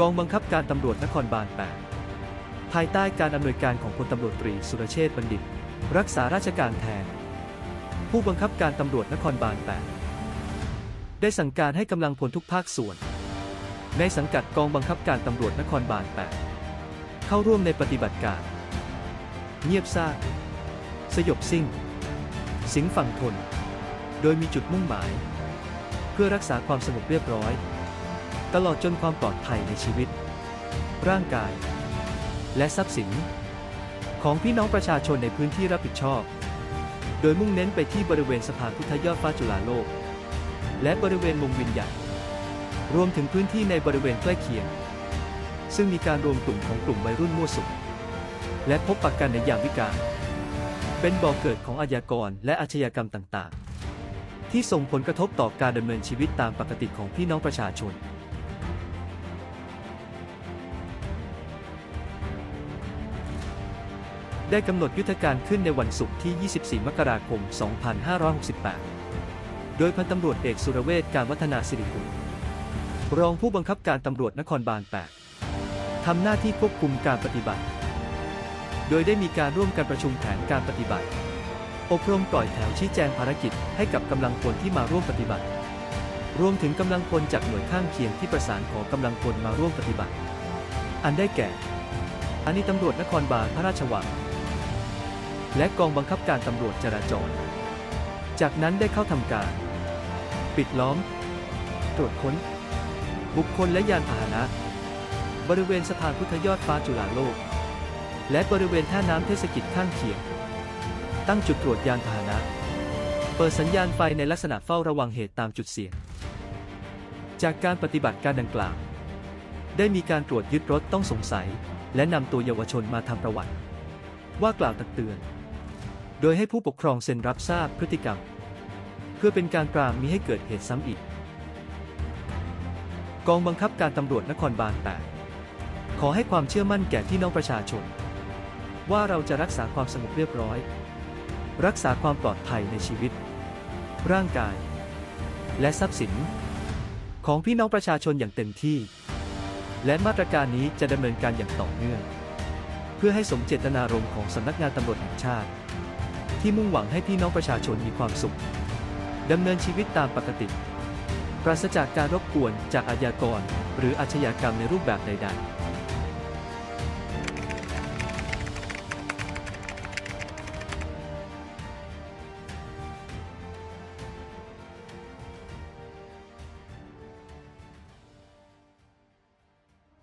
กองบังคับการตำรวจนครบาล 8 ภายใต้การอำนวยการของพลตำรวจตรีสุรเชษฐ์บัณฑิต รักษาราชการแทน ผู้บังคับการตำรวจนครบาล 8 ได้สั่งการให้กำลังพลทุกภาคส่วน ในสังกัดกองบังคับการตำรวจนครบาล 8 เข้าร่วมในปฏิบัติการ เงียบซ่าสยบซิ่ง สิงฝั่งทน โดยมีจุดมุ่งหมาย เพื่อรักษาความสงบเรียบร้อย ตลอดจนความปลอดภัยในชีวิต ร่างกาย และทรัพย์สิน ของพี่น้องประชาชนในพื้นที่รับผิดชอบ โดยมุ่งเน้นไปที่บริเวณสะพานพุทธยอดฟ้าจุฬาโลก และบริเวณวงวินใหญ่ รวมถึงพื้นที่ในบริเวณใกล้เคียง ซึ่งมีการรวมกลุ่มของกลุ่มวัยรุ่นมั่วสุมและพบปะกันในยามวิกาลเป็นบ่อเกิดของอาชญากรและอาชญากรรมต่าง ๆ ที่ส่งผลกระทบต่อการดำเนินชีวิตตามปกติของพี่น้องประชาชน ได้กำหนดยุทธการขึ้นในวันศุกร์ที่ 24 มกราคม 2568 โดยพันตำรวจเอกสุรเวชการวัฒนาสิริกุลรองผู้บังคับการตำรวจนครบาล 8 ทำหน้าที่ควบคุมการปฏิบัติ โดยได้มีการร่วมกันประชุมแผนการปฏิบัติ อบรมปล่อยแถวชี้แจงภารกิจให้กับกำลังพลที่มาร่วมปฏิบัติ รวมถึงกำลังพลจากหน่วยข้างเคียงที่ประสานขอกำลังพลมาร่วมปฏิบัติ อันได้แก่สถานีตำรวจนครบาลพระราชวัง และกองบังคับการตำรวจจราจร จากนั้นได้เข้าทำการ ปิดล้อม ตรวจค้น บุคคลและยานพาหนะ บริเวณสะพานพุทธยอดฟ้าจุฬาโลก และบริเวณท่าน้ำเทศกิจข้างเคียง ตั้งจุดตรวจยานพาหนะ เปิดสัญญาณไฟในลักษณะเฝ้าระวังเหตุตามจุดเสี่ยง จากการปฏิบัติการดังกล่าว ได้มีการตรวจยึดรถต้องสงสัย และนำตัวเยาวชนมาทำประวัติ ว่ากล่าวตักเตือน โดยให้ผู้ปกครองเซ็นรับทราบพฤติกรรม เพื่อเป็นการปรามมิให้เกิดเหตุซ้ำอีก กองบังคับการตำรวจนครบาล 8 ขอให้ความเชื่อมั่นแก่พี่น้องประชาชน ว่าเราจะรักษาความสงบเรียบร้อย รักษาความปลอดภัยในชีวิต ร่างกาย และทรัพย์สิน ของพี่น้องประชาชนอย่างเต็มที่ และมาตรการนี้จะดำเนินการอย่างต่อเนื่อง เพื่อให้สมเจตนารมณ์ของสำนักงานตำรวจแห่งชาติ ที่มุ่งหวังให้พี่น้องประชาชนมีความสุขดำเนินชีวิตตามปกติ ปราศจากการรบกวนจากอาญากร หรืออาชญากรรมในรูปแบบใด ๆ